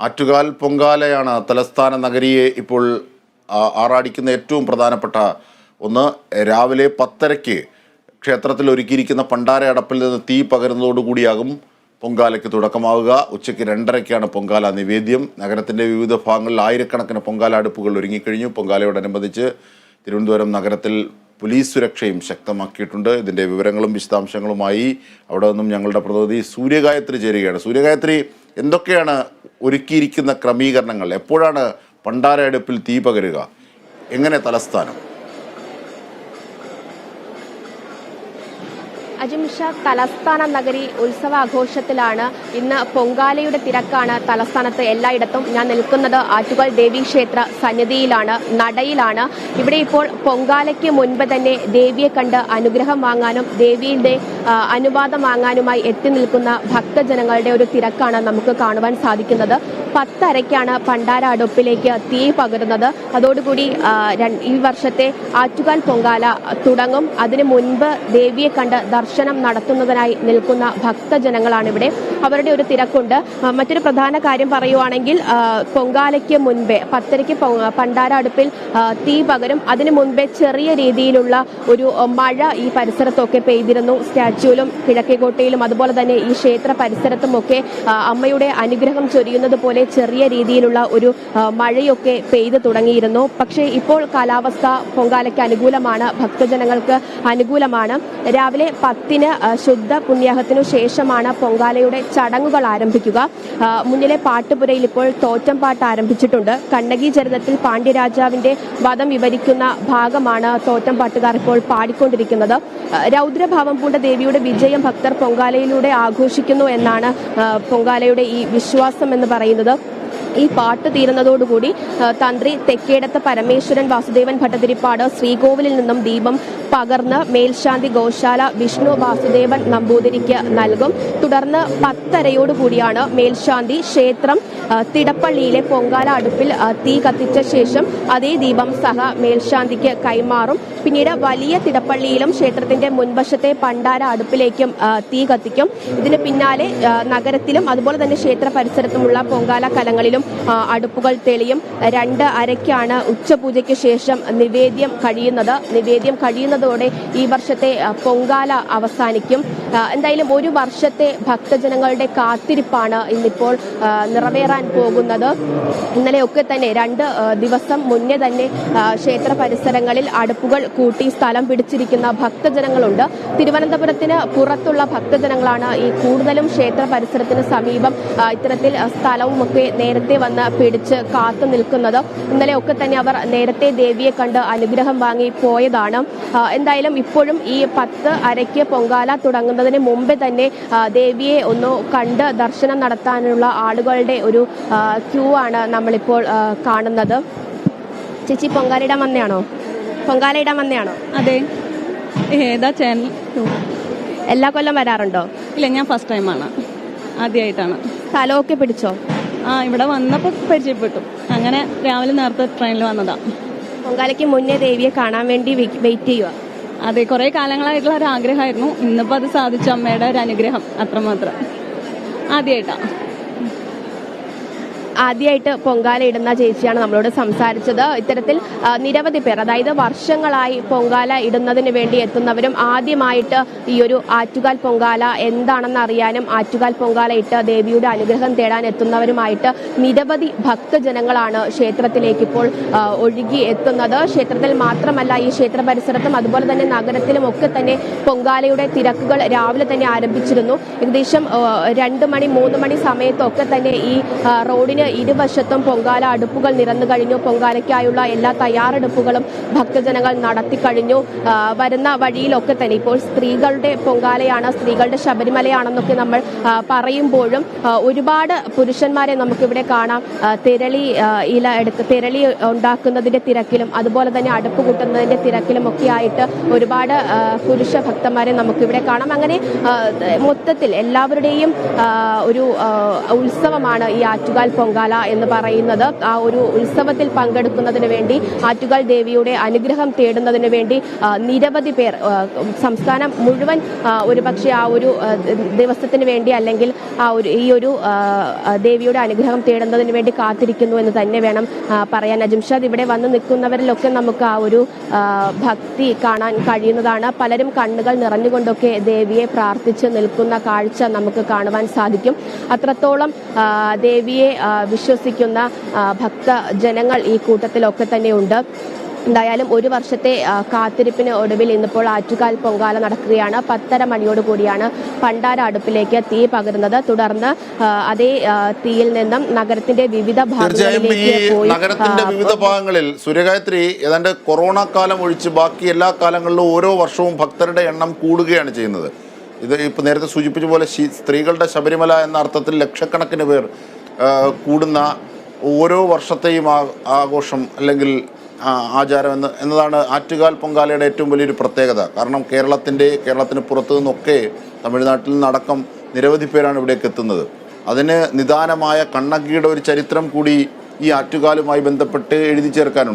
ആറ്റുകാൽ പൊങ്കാലയാണ് തലസ്ഥാന നഗരിയെ ഇപ്പോൾ ആറാടിക്കുന്ന ഏറ്റവും പ്രധാനപ്പെട്ട ഒന്ന്. രാവിലെ പത്തരയ്ക്ക് ക്ഷേത്രത്തിൽ ഒരുക്കിയിരിക്കുന്ന പണ്ടാര അടപ്പിൽ നിന്ന് തീ പകരുന്നതോടുകൂടിയാകും പൊങ്കാലയ്ക്ക് തുടക്കമാവുക. ഉച്ചയ്ക്ക് രണ്ടരയ്ക്കാണ് പൊങ്കാല നിവേദ്യം. നഗരത്തിന്റെ വിവിധ ഭാഗങ്ങളിൽ ആയിരക്കണക്കിന് പൊങ്കാല അടുപ്പുകൾ ഒരുങ്ങിക്കഴിഞ്ഞു. പൊങ്കാലയോടനുബന്ധിച്ച് തിരുവനന്തപുരം നഗരത്തിൽ പോലീസ് സുരക്ഷയും ശക്തമാക്കിയിട്ടുണ്ട്. ഇതിന്റെ വിവരങ്ങളും വിശദാംശങ്ങളുമായി അവിടെ നിന്നും ഞങ്ങളുടെ പ്രതിനിധി സൂര്യഗായത്രി ചേരുകയാണ്. സൂര്യഗായത്രി എന്തൊക്കെയാണ് ഒരുക്കിയിരിക്കുന്ന ക്രമീകരണങ്ങൾ. എപ്പോഴാണ് പണ്ടാരടുപ്പിൽ തീ പകരുക? എങ്ങനെ തലസ്ഥാനം? അജിംഷ തലസ്ഥാന നഗരി ഉത്സവാഘോഷത്തിലാണ് ഇന്ന് പൊങ്കാലയുടെ തിരക്കാണ് തലസ്ഥാനത്ത് എല്ലായിടത്തും ഞാൻ നിൽക്കുന്നത്. ആറ്റുകാൽ ദേവീക്ഷേത്ര സന്നിധിയിലാണ് നടയിലാണ്. ഇവിടെ ഇപ്പോൾ പൊങ്കാലയ്ക്ക് മുൻപ് തന്നെ ദേവിയെ കണ്ട് അനുഗ്രഹം വാങ്ങാനും ദേവിയുടെ അനുവാദം വാങ്ങാനുമായി എത്തി നിൽക്കുന്ന ഭക്തജനങ്ങളുടെ ഒരു തിരക്കാണ് നമുക്ക് കാണുവാൻ സാധിക്കുന്നത്. പത്തരയ്ക്കാണ് പണ്ടാര അടുപ്പിലേക്ക് തീ പകരുന്നത്. അതോടുകൂടി ഈ വർഷത്തെ ആറ്റുകാൽ പൊങ്കാല തുടങ്ങും. അതിനു മുൻപ് ദേവിയെ കണ്ട് ദർശനം നടത്തുന്നതിനായി നിൽക്കുന്ന ഭക്തജനങ്ങളാണ് ഇവിടെ. അവരുടെ ഒരു തിരക്കുണ്ട്. മറ്റൊരു പ്രധാന കാര്യം പറയുവാണെങ്കിൽ പൊങ്കാലയ്ക്ക് മുൻപേ പത്തരയ്ക്ക് പണ്ടാര അടുപ്പിൽ തീ പകരും. അതിനു മുൻപേ ചെറിയ രീതിയിലുള്ള ഒരു മഴ ഈ പരിസരത്തൊക്കെ പെയ്തിരുന്നു. സ്റ്റാച്യൂലും കിഴക്കേകോട്ടയിലും അതുപോലെ തന്നെ ഈ ക്ഷേത്ര പരിസരത്തുമൊക്കെ അമ്മയുടെ അനുഗ്രഹം ചൊരിയുന്നത് പോലെ ചെറിയ രീതിയിലുള്ള ഒരു മഴയൊക്കെ പെയ്തു തുടങ്ങിയിരുന്നു. പക്ഷേ ഇപ്പോൾ കാലാവസ്ഥ പൊങ്കാലയ്ക്ക് അനുകൂലമാണ്. ഭക്തജനങ്ങൾക്ക് അനുകൂലമാണ്. രാവിലെ പത്തിന് ശുദ്ധ പുണ്യാഹത്തിനു ശേഷമാണ് പൊങ്കാലയുടെ ചടങ്ങുകൾ ആരംഭിക്കുക. മുന്നിലെ പാട്ടുപുരയിൽ ഇപ്പോൾ തോറ്റം പാട്ട് ആരംഭിച്ചിട്ടുണ്ട്. കണ്ണകി ചരിതത്തിൽ പാണ്ഡ്യരാജാവിന്റെ വധം വിവരിക്കുന്ന ഭാഗമാണ് തോറ്റം പാട്ടുകാർ ഇപ്പോൾ പാടിക്കൊണ്ടിരിക്കുന്നത്. രൗദ്രഭാവം പൂണ്ട ദേവിയുടെ വിജയം ഭക്തർ പൊങ്കാലയിലൂടെ ആഘോഷിക്കുന്നു എന്നാണ് പൊങ്കാലയുടെ ഈ വിശ്വാസം എന്ന് പറയുന്നത്. ഈ പാട്ട് തീരുന്നതോടുകൂടി തന്ത്രി തെക്കേടത്ത് പരമേശ്വരൻ വാസുദേവൻ ഭട്ടതിരിപ്പാട് ശ്രീകോവിലിൽ നിന്നും ദീപം പകർന്ന് മേൽശാന്തി ഗോശാല വിഷ്ണു വാസുദേവൻ നമ്പൂതിരിക്ക് നൽകും. തുടർന്ന് പത്തരയോടുകൂടിയാണ് മേൽശാന്തി ക്ഷേത്രം തിടപ്പള്ളിയിലെ പൊങ്കാല അടുപ്പിൽ തീ കത്തിച്ച ശേഷം അതേ ദീപം സഹ മേൽശാന്തിക്ക് കൈമാറും. പിന്നീട് വലിയ തിടപ്പള്ളിയിലും ക്ഷേത്രത്തിന്റെ മുൻവശത്തെ പണ്ടാര അടുപ്പിലേക്കും തീ കത്തിക്കും. ഇതിന് പിന്നാലെ നഗരത്തിലും അതുപോലെ തന്നെ ക്ഷേത്ര പരിസരത്തുമുള്ള പൊങ്കാല കലങ്ങളിലും അടുപ്പുകൾ തെളിയും. രണ്ട് അരയ്ക്കാണ് ഉച്ചപൂജയ്ക്ക് ശേഷം നിവേദ്യം കഴിയുന്നത്. നിവേദ്യം കഴിയുന്നതോടെ ഈ വർഷത്തെ പൊങ്കാല അവസാനിക്കും. എന്തായാലും ഒരു വർഷത്തെ ഭക്തജനങ്ങളുടെ കാത്തിരിപ്പാണ് ഇന്നിപ്പോൾ നിറവേറാൻ പോകുന്നത്. ഇന്നലെയൊക്കെ തന്നെ രണ്ട് ദിവസം മുന്നേ തന്നെ ക്ഷേത്ര പരിസരങ്ങളിൽ അടുപ്പുകൾ കൂട്ടി സ്ഥലം പിടിച്ചിരിക്കുന്ന ഭക്തജനങ്ങളുണ്ട്. തിരുവനന്തപുരത്തിന് പുറത്തുള്ള ഭക്തജനങ്ങളാണ് ഈ കൂടുതലും ക്ഷേത്ര പരിസരത്തിന് സമീപം ഇത്തരത്തിൽ സ്ഥലവുമൊക്കെ നേരത്തെ വന്ന് പിടിച്ച് കാത്തു നിൽക്കുന്നത്. ഇന്നലെയൊക്കെ തന്നെ അവർ നേരത്തെ ദേവിയെ കണ്ട് അനുഗ്രഹം വാങ്ങി പോയതാണ്. എന്തായാലും ഇപ്പോഴും ഈ പത്ത് അരയ്ക്ക് പൊങ്കാല തുടങ്ങുന്നതിന് മുമ്പേ തന്നെ ദേവിയെ ഒന്ന് കണ്ട് ദർശനം നടത്താനുള്ള ആളുകളുടെ ഒരു ക്യൂ ആണ് നമ്മളിപ്പോൾ കാണുന്നത്. ചേച്ചി പൊങ്കാലയിടാൻ വന്നെയാണോ? പൊങ്കാലയിടാൻ വന്നെയാണോ? അതെ. ഏതാ ചാനൽ എല്ലാ കൊല്ലം വരാറുണ്ടോ? ഇല്ല ഞാൻ ഫസ്റ്റ് ടൈമാണ് ആദ്യമായിട്ടാണ് സ്ഥലമൊക്കെ പിടിച്ചോ? ആ ഇവിടെ വന്നപ്പോൾ പരിചയപ്പെട്ടു. അങ്ങനെ രാവിലെ നേരത്തെ ട്രെയിനിൽ വന്നതാ. പൊങ്കാലയ്ക്ക് മുന്നേ ദേവിയെ കാണാൻ വേണ്ടി വെയിറ്റ് ചെയ്യുക അതെ കുറേ കാലങ്ങളായിട്ടുള്ള ഒരു ആഗ്രഹമായിരുന്നു. ഇന്നിപ്പോൾ അത് സാധിച്ചു അമ്മയുടെ ഒരു അനുഗ്രഹം അത്രമാത്രം. ആദ്യമായിട്ടാണ് ആദ്യമായിട്ട് പൊങ്കാല ഇടുന്ന ചേച്ചിയാണ് നമ്മളോട് സംസാരിച്ചത്. ഇത്തരത്തിൽ നിരവധി പേർ അതായത് വർഷങ്ങളായി പൊങ്കാല ഇടുന്നതിന് വേണ്ടി എത്തുന്നവരും ആദ്യമായിട്ട് ഈ ഒരു ആറ്റുകാൽ പൊങ്കാല എന്താണെന്ന് അറിയാനും ആറ്റുകാൽ പൊങ്കാല ഇട്ട് ദേവിയുടെ അനുഗ്രഹം തേടാൻ എത്തുന്നവരുമായിട്ട് നിരവധി ഭക്തജനങ്ങളാണ് ക്ഷേത്രത്തിലേക്ക് ഇപ്പോൾ ഒഴുകി എത്തുന്നത്. ക്ഷേത്രത്തിൽ മാത്രമല്ല ഈ ക്ഷേത്ര പരിസരത്തും അതുപോലെ തന്നെ നഗരത്തിലും ഒക്കെ തന്നെ പൊങ്കാലയുടെ തിരക്കുകൾ രാവിലെ തന്നെ ആരംഭിച്ചിരുന്നു. ഏകദേശം രണ്ട് മണി മൂന്ന് മണി സമയത്തൊക്കെ തന്നെ ഈ ആ, റോഡിന് ഇരുവശത്തും പൊങ്കാല അടുപ്പുകൾ നിരന്നു കഴിഞ്ഞു. പൊങ്കാലയ്ക്കായുള്ള എല്ലാ തയ്യാറെടുപ്പുകളും ഭക്തജനങ്ങൾ നടത്തി കഴിഞ്ഞു. വരുന്ന വഴിയിലൊക്കെ തന്നെ ഇപ്പോൾ സ്ത്രീകളുടെ പൊങ്കാലയാണ് സ്ത്രീകളുടെ ശബരിമലയാണെന്നൊക്കെ നമ്മൾ പറയുമ്പോഴും ഒരുപാട് പുരുഷന്മാരെ നമുക്കിവിടെ കാണാം. തിരളി ഇല എടുത്ത് തിരളി ഉണ്ടാക്കുന്നതിന്റെ തിരക്കിലും അതുപോലെ തന്നെ അടുപ്പ് കൂട്ടുന്നതിന്റെ തിരക്കിലും ഒക്കെ ആയിട്ട് ഒരുപാട് പുരുഷ ഭക്തന്മാരെ നമുക്കിവിടെ കാണാം. അങ്ങനെ മൊത്തത്തിൽ എല്ലാവരുടെയും ഒരു ഉത്സവമാണ് ഈ ആറ്റുകാൽ പൊങ്കാല. പൊങ്കാല എന്ന് പറയുന്നത്. ആ ഒരു ഉത്സവത്തിൽ പങ്കെടുക്കുന്നതിന് വേണ്ടി ആറ്റുകാൽ ദേവിയുടെ അനുഗ്രഹം തേടുന്നതിന് വേണ്ടി നിരവധി പേർ സംസ്ഥാനം മുഴുവൻ ഒരു ഒരുപക്ഷെ ആ ഒരു ദിവസത്തിന് വേണ്ടി അല്ലെങ്കിൽ ആ ഒരു ഈ ഒരു ദേവിയുടെ അനുഗ്രഹം തേടുന്നതിന് വേണ്ടി കാത്തിരിക്കുന്നു എന്ന് തന്നെ വേണം പറയാൻ. അജിംഷാദ് ഇവിടെ വന്ന് നിൽക്കുന്നവരിലൊക്കെ നമുക്ക് ആ ഒരു ഭക്തി കാണാൻ കഴിയുന്നതാണ്. പലരും കണ്ണുകൾ നിറഞ്ഞുകൊണ്ടൊക്കെ ദേവിയെ പ്രാർത്ഥിച്ച് നിൽക്കുന്ന കാഴ്ച നമുക്ക് കാണുവാൻ സാധിക്കും. അത്രത്തോളം ദേവിയെ വിശ്വസിക്കുന്ന ഭക്ത ജനങ്ങൾ ഈ കൂട്ടത്തിലൊക്കെ തന്നെയുണ്ട്. എന്തായാലും ഒരു വർഷത്തെ കാത്തിരിപ്പിന് ഒടുവിൽ ഇന്നിപ്പോൾ ആറ്റുകാൽ പൊങ്കാല നടക്കുകയാണ്. പത്തര മണിയോട് കൂടിയാണ് പണ്ടാര അടുപ്പിലേക്ക് തീ പകരുന്നത്. തുടർന്ന് അതേ തീയിൽ നിന്നും നഗരത്തിന്റെ വിവിധ നഗരത്തിന്റെ വിവിധ ഭാഗങ്ങളിൽ സൂര്യഗായത്രി ഏതാണ്ട് കൊറോണ കാലം ഒഴിച്ച് ബാക്കി എല്ലാ കാലങ്ങളിലും ഓരോ വർഷവും ഭക്തരുടെ എണ്ണം കൂടുകയാണ് ചെയ്യുന്നത്. ഇത് ഇപ്പൊ നേരത്തെ സൂചിപ്പിച്ച പോലെ സ്ത്രീകളുടെ ശബരിമല എന്ന അർത്ഥത്തിൽ ലക്ഷക്കണക്കിന് പേർ കൂടുന്ന ഓരോ വർഷത്തെയും ആഘോഷം അല്ലെങ്കിൽ ആചാരം എന്ന് എന്നതാണ് ആറ്റുകാൽ പൊങ്കാലയുടെ ഏറ്റവും വലിയൊരു പ്രത്യേകത. കാരണം കേരളത്തിന്റെ കേരളത്തിന് പുറത്തു നിന്നൊക്കെ തമിഴ്നാട്ടിൽ നിന്നടക്കം നിരവധി പേരാണ് ഇവിടേക്ക് എത്തുന്നത്. അതിന് നിദാനമായ കണ്ണകിയുടെ ഒരു ചരിത്രം കൂടി ഈ ആറ്റുകാലുമായി ബന്ധപ്പെട്ട് എഴുതി ചേർക്കാനുണ്ട്.